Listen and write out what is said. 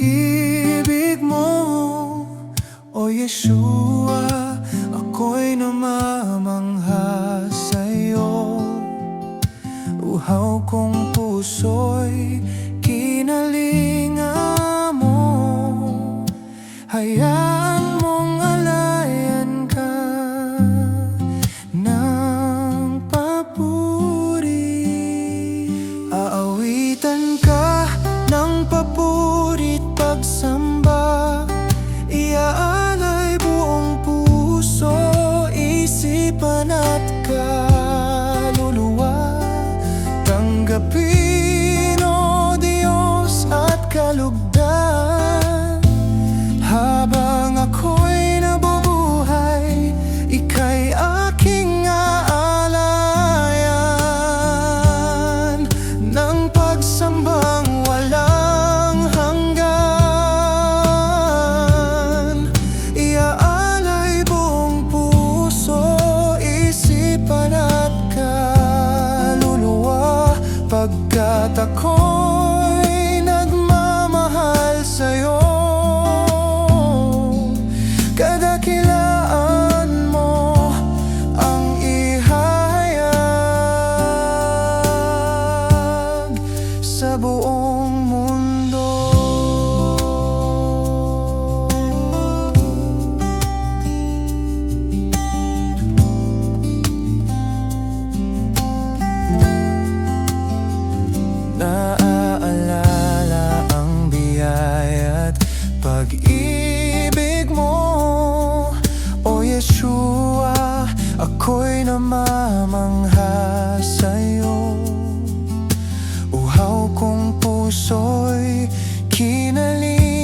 pag-ibig mo. O Yeshua, ako'y namamangha sa'yo. Uhaw kong puso'y kinalinga mo. Hayaan panat Tá tanta coisa. namamangha sa'yo. Uhaw kong puso'y kinalin.